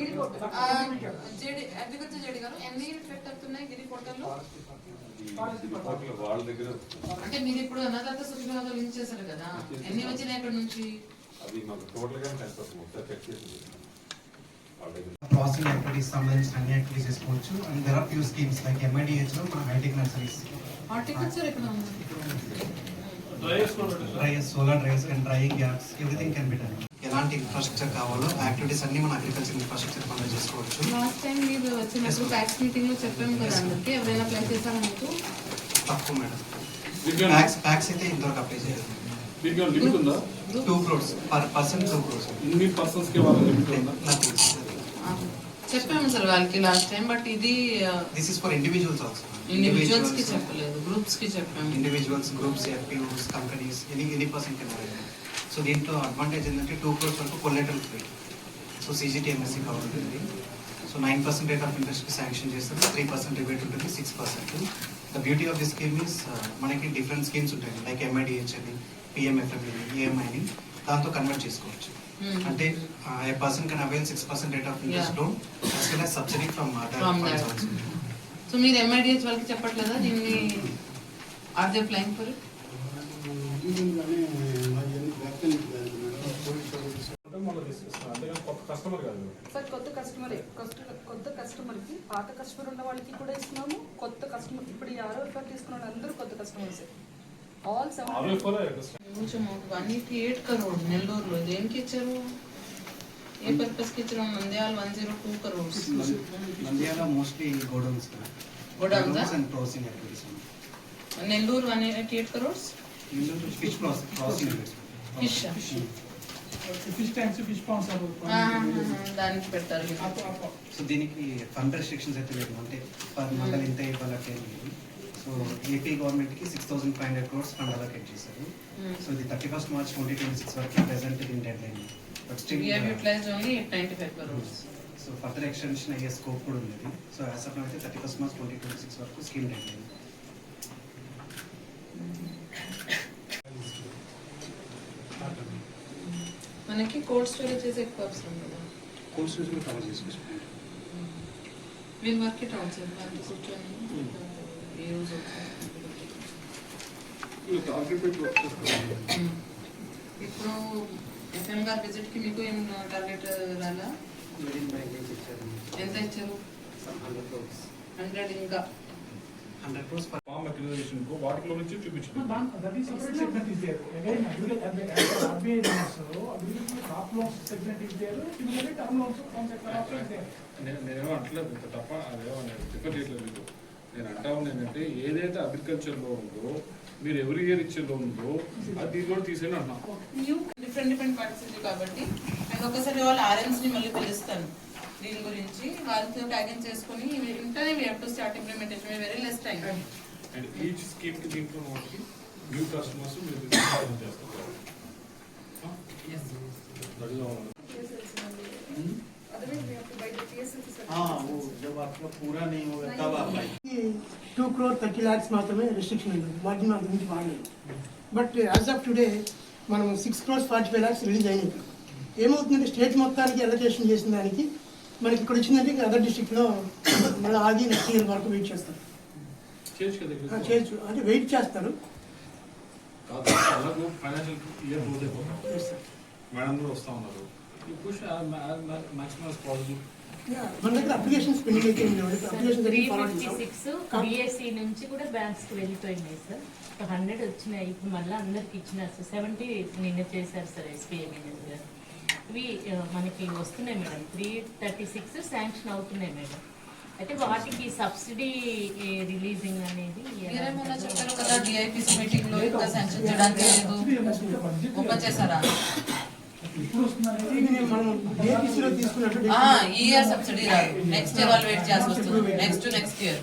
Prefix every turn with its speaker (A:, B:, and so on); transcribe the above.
A: గిరి portal
B: ఆ, JD agriculture JD గారు ఎన్ని రిఫ్లెక్ట్ అవుతున్నాయి గిరి పోర్టల్లో
C: రిపోర్ట్లు వాళ్ళ దగ్గర
B: అంటే మీరు ఇప్పుడు అన్నదాత సుఖీభాగా లింక్ చేశారు కదా ఎన్ని వచ్చినాయి అక్కడ నుంచి?
C: అది మాకు టోటల్గా టెన్ పర్సెంట్ ఒకసారి చెక్ చేసింది వాళ్ళ దగ్గర.
D: ప్రాసెసింగ్ యాక్టివిటీస్ సంబంధించిన అన్ని యాక్టివిటీస్ చేసుకోవచ్చు. And there are few schemes like ఎంఐడిహెచ్లో మన హైటెక్ నర్సరీస్
B: హార్టికల్చర్ ఎక్కడ ఉంది?
D: Dryers solar dryers and drying gaps everything can be done ఎలాంటి ఇన్ఫ్రాస్ట్రక్చర్ కావాలో యాక్టివిటీస్ అన్ని మన అగ్రికల్చర్ ఇన్ఫ్రాస్ట్రక్చర్ పనులు చేసుకోవచ్చు.
B: లాస్ట్ టైం మీరు వచ్చినప్పుడు ప్యాక్స్ మీటింగ్లో చెప్పాము కదా అందరికి ఎవరైనా అప్లై చేశారా మీకు?
D: తక్కువ మేడం. ప్యాక్స్ అయితే ఇంతవరకు అప్లై చేయలేదు.
E: లిమిట్ ఉందా?
D: Two crores per person two crores
E: ఇన్ని పర్సన్స్కి వాళ్ళ లిమిట్ ఉందా?
D: నాకు తెలుసు
B: ఆ, చెప్పాము సార్ వాళ్ళకి లాస్ట్ టైం బట్ ఇది
D: this is for individuals
B: also ఇండివిజువల్స్కి చెప్పలేదు గ్రూప్స్కి చెప్పాము.
D: Individuals groups FPOs companies any any person can so దీంట్లో అడ్వాంటేజ్ ఏంటంటే టూ క్రోర్స్ వరకు collateral free so CGTMSE cover ఉంటుంది. So nine percent rate of interest sanction చేస్తారు three percent rebate ఉంటుంది. Six percent the beauty of the scheme is మనకి different schemes ఉంటాయి. Like MIDH అని PMFME ఈఎంఐని దాంతో కన్వర్ట్ చేసుకోవచ్చు.
B: Hmm.
D: అంటే a person can avail six percent
B: rate
D: of interest. Loan as well subsidy
B: from. So మీరు MIDH వాళ్ళకి చెప్పట్లేదా? దీన్ని are they applying for it
E: మళ్ళీ తీసుకొస్తాను అంతేగాని కొత్త కస్టమర్ కాదు.
A: సార్ కొత్త కస్టమర్. కొత్త కొత్త కస్టమర్కి పాత కస్టమర్ ఉన్న వాళ్ళకి కూడా ఇస్తున్నాము. కొత్త కస్టమర్ ఇప్పుడు ఈ ఆరో రూపాయలు తీసుకున్న వాళ్ళందరూ కొత్త కస్టమర్స్. ఆల్
B: కొంచెం వన్ ఎయిటీ ఎయిట్ కరోడ్ నెల్లూరులో దేనికి ఇచ్చారు? ఏ పర్పస్కి ఇచ్చారు? Nandyal one zero two
D: crores Nandyal mostly
B: godowns ఆ?
D: And processing
B: Nellore one eighty eight crores
D: fish processing
B: fish.
F: Fish tanks fish ponds
B: దానికి పెట్టారు
D: సో దీనికి ఫండ్ రెస్ట్రిక్షన్స్ అయితే లేదు. అంటే పర్ మండల్ ఇంత ఇవ్వాలంటే సో ఏపీ గవర్నమెంట్కి six thousand five hundred crores fund allocate చేశారు. సో ఇది thirty first March twenty twenty six వరకు present in deadline but still
B: We have utilized only 895 crores.
D: So further extension అయ్యే స్కోప్ కూడా ఉంది so as of అయితే thirty first March twenty twenty six వరకు scheme deadline
B: మనకి cold storage చేసే ఎక్కువ అవసరం కదా
D: కోర్స్ కూడా కవర్ చేసుకోవచ్చు
B: we'll work it out sir వాళ్ళకి కూర్చొని యూజ్ ఇప్పుడు ఎఫ్ఎం గారి విజిట్కి మీకు ఏం టార్గెట్ రాలా ఎంత ఇచ్చారు? హండ్రెడ్ ఇంకా।
D: హండ్రెడ్ క్రోర్స్
E: అక్విజిషన్కు వాటిలో నుంచి చూపించింది.
F: That is separate segment is there again RBI agriculture crop loans segment is there similarly term loans is there
E: నేను నేనేమో అంటలేదు తప్ప అదేమో నేను ప్రిఫర్ చేయట్లేదు మీకు. నేను అంటా ఉంది ఏంటంటే ఏదైతే అగ్రికల్చర్లో ఉందో మీరు ఎవరి ఇయర్ ఇచ్చే లోన్ ఉందో అది దీని కూడా తీసేయండి అంటున్నా.
B: న్యూ డిఫరెంట్ డిఫరెంట్ పార్ట్స్ కాబట్టి నేను ఒకసారి వాళ్ళ ఆర్ఎన్స్ని మళ్ళీ పిలుస్తాను. దీని గురించి వాళ్ళతో ట్యాగింగ్ చేసుకుని వెంటనే we to start implementation very less time
E: and each scheme కి దీంట్లో మనకి న్యూ కస్టమర్స్ మీరు రిజిస్ట్రేషన్ చేస్తారు That is all.
A: Otherwise we have to buy the PSLC
G: हाँ वो जब आपका पूरा नहीं होगा तब आप आइए
F: టూ క్రోర్ థర్టీ ల్యాక్స్ మాత్రమే రెస్ట్రిక్షన్ ఉంది మార్జిన్ అంత మించి వాడలేదు బట్ యాజ్ ఆఫ్ టుడే మనం six crores forty five lakhs release అయినాయి ఏమవుతుందంటే స్టేట్ మొత్తానికి అలొకేషన్ చేసిన దానికి మనకి ఇక్కడ వచ్చిందంటే ఇంకా అదర్ డిస్ట్రిక్ట్లో మళ్ళీ ఆగి నెక్స్ట్ ఇయర్ వరకు వెయిట్ చేస్తారు
E: చేయొచ్చు
F: అంటే వెయిట్ చేస్తారు.
E: మేడం కూడా వస్తా ఉన్నారు.
F: మన దగ్గర అప్లికేషన్స్ పెండింగ్ అప్లికేషన్
H: బిఎస్సి నుంచి కూడా బ్యాంక్స్కి వెళ్ళిపోయినాయి సార్ ఒక హండ్రెడ్ వచ్చినాయి. ఇప్పుడు మళ్ళీ అందరికి ఇచ్చినారు సార్ సెవెంటీ నిన్న చేశారు సార్ ఎస్బీఐ మేనేజర్ ఇవి ఆ, మనకి వస్తున్నాయి madam three thirty six sanction అవుతున్నాయి మేడం అయితే వాటికి సబ్సిడీ రిలీజింగ్ అనేది
B: మీరేమన్నా
H: ఉంటుందో
B: చెప్పారు కదా డిఐపిసి మీటింగ్లో ఇంకా శాంక్షన్ చేయడానికి లేదు. ఓపెన్ చేశారా? ఈ ఇయర్ సబ్సిడీ రాదు. నెక్స్ట్ ఇయర్ వాళ్ళు వెయిట్ చేయాల్సి వస్తుంది. Next next year